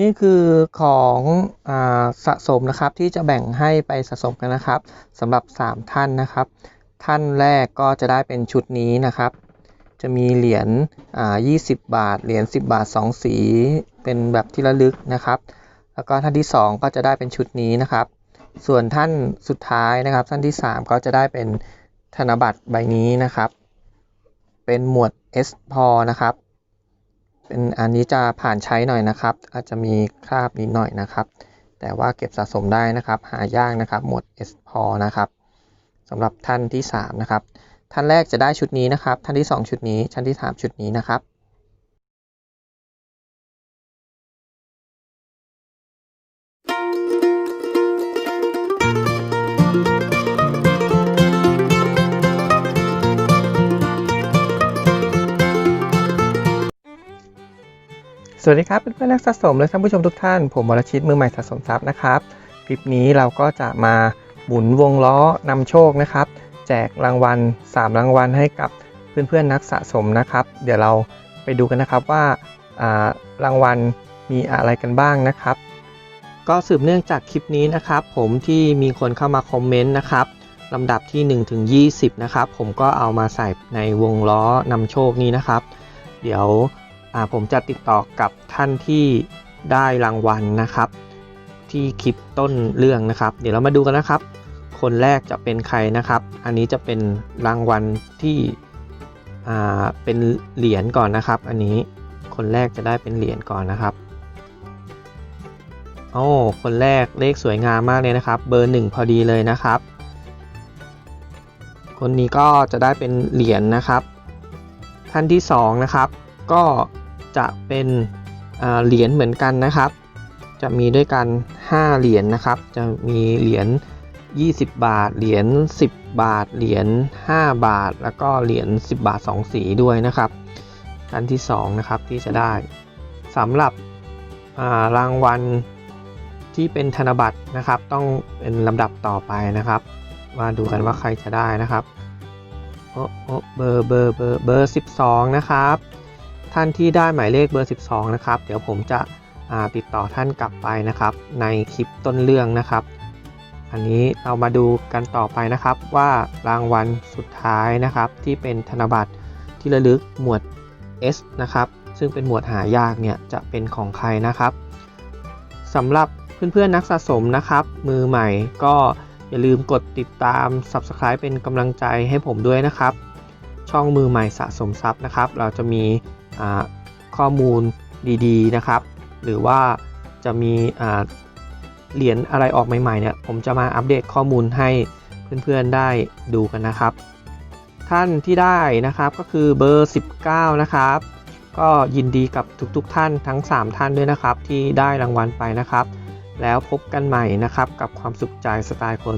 นี่คือของอสะสมนะครับที่จะแบ่งให้ไปสะสมกันนะครับสำหรับ 3 ท่านนะครับ ท่านแรกก็จะได้เป็นชุดนี้นะครับ จะมีเหรียญ20 บาท เหรียญ10 บาท 2 สีเป็นแบบที่ระลึกนะครับ แล้วก็ท่านที่ 2 ก็จะได้เป็นชุดนี้นะครับ ส่วนท่านสุดท้ายนะครับ ท่านที่ 3 ก็จะได้เป็นธนบัตรใบนี้นะครับ เป็นหมวด S พอนะครับ เป็นอันนี้จะผ่านใช้หน่อยนะครับ อาจจะมีคราบนิดหน่อยนะครับ แต่ว่าเก็บสะสมได้นะครับ หายากนะครับ หมวด S พอนะครับสำหรับท่านที่ 3 นะครับ ท่านแรกจะได้ชุดนี้นะครับ ท่านที่ 2 ชุดนี้ ท่านที่ 3 ชุดนี้นะครับ สวัสดีครับเพื่อนๆนักสะสมและท่านผู้ชมทุกท่าน ผมวรชิตมือใหม่สะสมทรัพย์นะครับ คลิปนี้เราก็จะมาหมุนวงล้อนำโชคนะครับ แจกรางวัล 3 รางวัลให้กับเพื่อนๆนักสะสมนะครับ เดี๋ยวเราไปดูกันนะครับว่าารางวัลมีอะไรกันบ้างนะครับ ก็สืบเนื่องจากคลิปนี้นะครับ ผมที่มีคนเข้ามาคอมเมนต์นะครับลำดับที่ 1 ถึง 20 นะครับ ผมก็เอามาใส่ในวงล้อนำโชคนี้นะครับ เดี๋ยว ผมจะติดต่อกับท่านที่ได้รางวัลนะครับ ที่คลิปต้นเรื่องนะครับ เดี๋ยวเรามาดูกันนะครับ คนแรกจะเป็นใครนะครับ อันนี้จะเป็นรางวัลที่เป็นเหรียญก่อนนะครับ อันนี้คนแรกจะได้เป็นเหรียญก่อนนะครับโอ้คนแรกเลขสวยงามมากเลยนะครับ เบอร์หนึ่งพอดีเลยนะครับ คนนี้ก็จะได้เป็นเหรียญนะครับ ท่านที่สองนะครับ ก็ จะเป็นเหรียญเหมือนกันนะครับ จะมีด้วยกัน 5 เหรียญนะครับ จะมีเหรียญ20 บาท เหรียญ10 บาท เหรียญ5บาท แล้วก็เหรียญ10 บาท 2 สีด้วยนะครับท่านที่2นะครับที่จะได้สำหรับารางวัลที่เป็นธนบัตรนะครับ ต้องเป็นลำดับต่อไปนะครับ มาดูกันว่าใครจะได้นะครับโอ้โอ้เบอร์เบอร์เบอร์เบอร์12 นะครับ ท่านที่ได้หมายเลขเบอร์ 12 นะครับ เดี๋ยวผมจะติดต่อท่านกลับไปนะครับ ในคลิปต้นเรื่องนะครับ อันนี้เรามาดูกันต่อไปนะครับว่ารางวัลสุดท้ายนะครับ ที่เป็นธนบัตรที่ระลึกหมวด S นะครับ ซึ่งเป็นหมวดหายากเนี่ยจะเป็นของใครนะครับสำหรับเพื่อนๆนักสะสมนะครับ มือใหม่ก็อย่าลืมกดติดตาม Subscribe เป็นกำลังใจให้ผมด้วยนะครับ ช่องมือใหม่สะสมทรัพย์นะครับ เราจะมี ข้อมูลดีๆนะครับ หรือว่าจะมีเหรียญอะไรออกใหม่ๆเนี่ยผมจะมาอัปเดตข้อมูลให้เพื่อนๆได้ดูกันนะครับ ท่านที่ได้นะครับก็คือเบอร์ 19 นะครับ ก็ยินดีกับทุกๆท่านทั้ง 3 ท่านด้วยนะครับ ที่ได้รางวัลไปนะครับ แล้วพบกันใหม่นะครับกับความสุขใจสไตล์คน